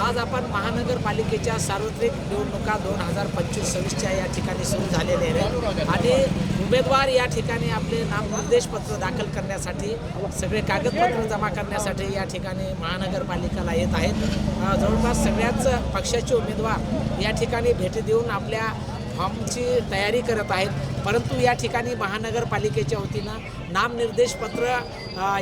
आज आपण महानगरपालिकेच्या सार्वत्रिक निवडणुका दोन हजार पंचवीस सव्वीसच्या या ठिकाणी सुरू झालेल्या आहेत. आणि उमेदवार या ठिकाणी आपले नामनिर्देश पत्र दाखल करण्यासाठी सगळे कागदपत्र जमा करण्यासाठी या ठिकाणी महानगरपालिकेला येत आहेत. जवळपास सगळ्याच पक्षाचे उमेदवार या ठिकाणी भेटी देऊन आपल्या फॉर्मची तयारी करत आहेत. परंतु या ठिकाणी महानगरपालिकेच्या वतीनं नामनिर्देश पत्र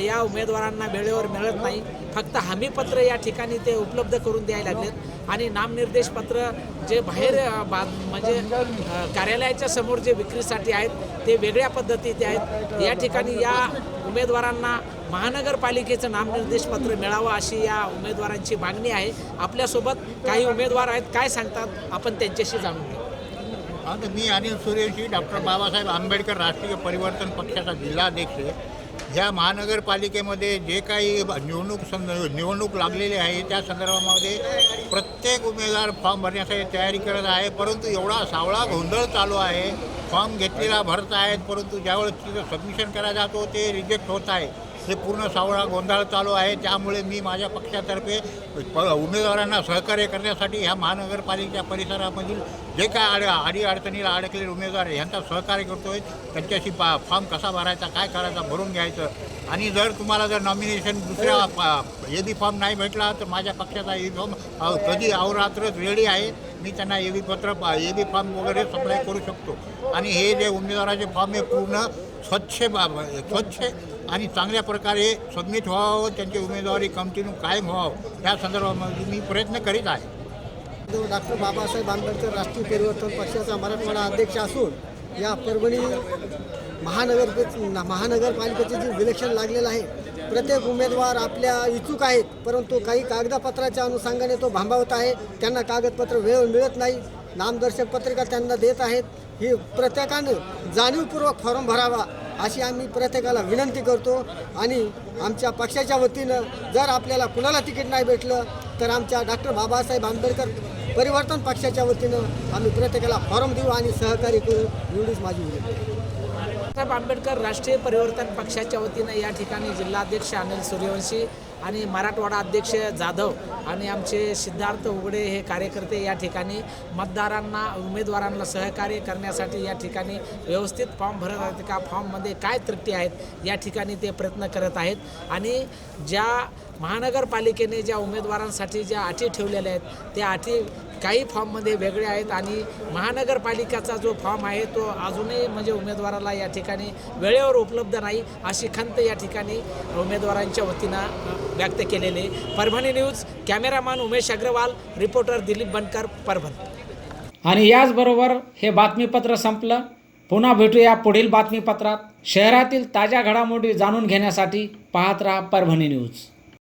या उमेदवारांना वेळेवर मिळत नाही. फक्त हमीपत्र या ठिकाणी ते उपलब्ध करून द्यायला लागलेत. आणि नामनिर्देश पत्र जे बाहेर बा म्हणजे कार्यालयाच्या समोर जे विक्रीसाठी आहेत ते वेगळ्या पद्धतीचे आहेत. या ठिकाणी या उमेदवारांना महानगरपालिकेचं नामनिर्देश पत्र मिळावं अशी या उमेदवारांची मागणी आहे. आपल्यासोबत काही उमेदवार आहेत काय सांगतात आपण त्यांच्याशी जाणून घेऊ. आता मी अनिल सुरेशी डॉक्टर बाबासाहेब आंबेडकर राष्ट्रीय परिवर्तन पक्षाचा जिल्हाध्यक्ष आहे. ह्या महानगरपालिकेमध्ये जे काही निवडणूक संद निवडणूक लागलेली आहे त्या संदर्भामध्ये प्रत्येक उमेदवार फॉर्म भरण्यासाठी तयारी करत आहे. परंतु एवढा सावळा गोंधळ चालू आहे. फॉर्म घेतलेला भरत आहेत परंतु ज्यावेळेस तिथं सबमिशन करायला जातो ते रिजेक्ट होत आहे. हे पूर्ण सावळा गोंधळ चालू आहे. त्यामुळे मी माझ्या पक्षातर्फे प उमेदवारांना सहकार्य करण्यासाठी ह्या महानगरपालिकेच्या परिसरामधील जे काय आड आडी अडचणीला अडकलेले उमेदवार आहे यांचा सहकार्य करतो आहे त्यांच्याशी पा फॉर्म कसा भरायचा काय करायचा भरून घ्यायचं. आणि जर तुम्हाला जर नॉमिनेशन दुसऱ्या ए बी फॉर्म नाही भेटला तर माझ्या पक्षाचा ए बी फॉर्म कधी अवरात्र रेडी आहे मी त्यांना ए बी पत्र ए बी फॉर्म वगैरे सप्लाय करू शकतो. आणि हे जे उमेदवाराचे फॉर्म आहे पूर्ण स्वच्छ बाब स्वच्छ आणि चांगल्या प्रकारे सबमिट व्हावं त्यांची उमेदवारी कंटिन्यू कायम व्हावं या संदर्भामध्ये मी प्रयत्न करीत आहे. डॉक्टर बाबासाहेब आंबेडकर राष्ट्रीय परिवर्तन पक्षाचा मराठवाडा अध्यक्ष असून या परभणी महानगर महानगरपालिकेचे जे इलेक्शन लागलेलं आहे प्रत्येक उमेदवार आपल्या इच्छुक आहेत परंतु काही कागदपत्राच्या अनुषंगाने तो भांबावत आहे त्यांना कागदपत्र वेळ मिळत नाही. नामदर्शक पत्रिका त्यांना देत आहेत. ही प्रत्येकानं जाणीवपूर्वक फॉर्म भरावा अशी आम्ही प्रत्येकाला विनंती करतो. आणि आमच्या पक्षाच्या वतीनं जर आपल्याला कुणाला तिकीट नाही भेटलं तर आमच्या डॉक्टर बाबासाहेब आंबेडकर परिवर्तन पक्षाच्या वतीनं आम्ही प्रत्येकाला फॉर्म देऊ आणि सहकार्य करू. एवढीच माझी विनंती. बाबासाहेब आंबेडकर राष्ट्रीय परिवर्तन पक्षाच्या वतीनं या ठिकाणी जिल्हाध्यक्ष अनिल सूर्यवंशी आणि मराठवाडा अध्यक्ष जाधव आणि आमचे सिद्धार्थ उघडे हे कार्यकर्ते या ठिकाणी मतदारांना उमेदवारांना सहकार्य करण्यासाठी या ठिकाणी व्यवस्थित फॉर्म भरत आहेत का? फॉर्ममध्ये काय त्रुटी आहेत? या ठिकाणी ते प्रयत्न करत आहेत. आणि ज्या महानगरपालिकेने ज्या उमेदवारांसाठी ज्या अटी ठेवलेल्या आहेत त्या अटी काही फॉर्ममध्ये वेगळे आहेत आणि महानगरपालिकेचा जो फॉर्म आहे तो अजूनही म्हणजे उमेदवाराला या ठिकाणी वेळेवर उपलब्ध नाही अशी खंत या ठिकाणी उमेदवारांच्या वतीनं व्यक्त केलेले Parbhani news cameraman Umesh Agrawal reporter Dilip Bankar Parbhani. आणि याचबरोबर हे बातमीपत्र संपलं. पुन्हा भेटूया पुढील बातमीपत्रात. शहरातील ताज्या घडामोडी जाणून घेण्यासाठी पाहत राहा परभणी न्यूज.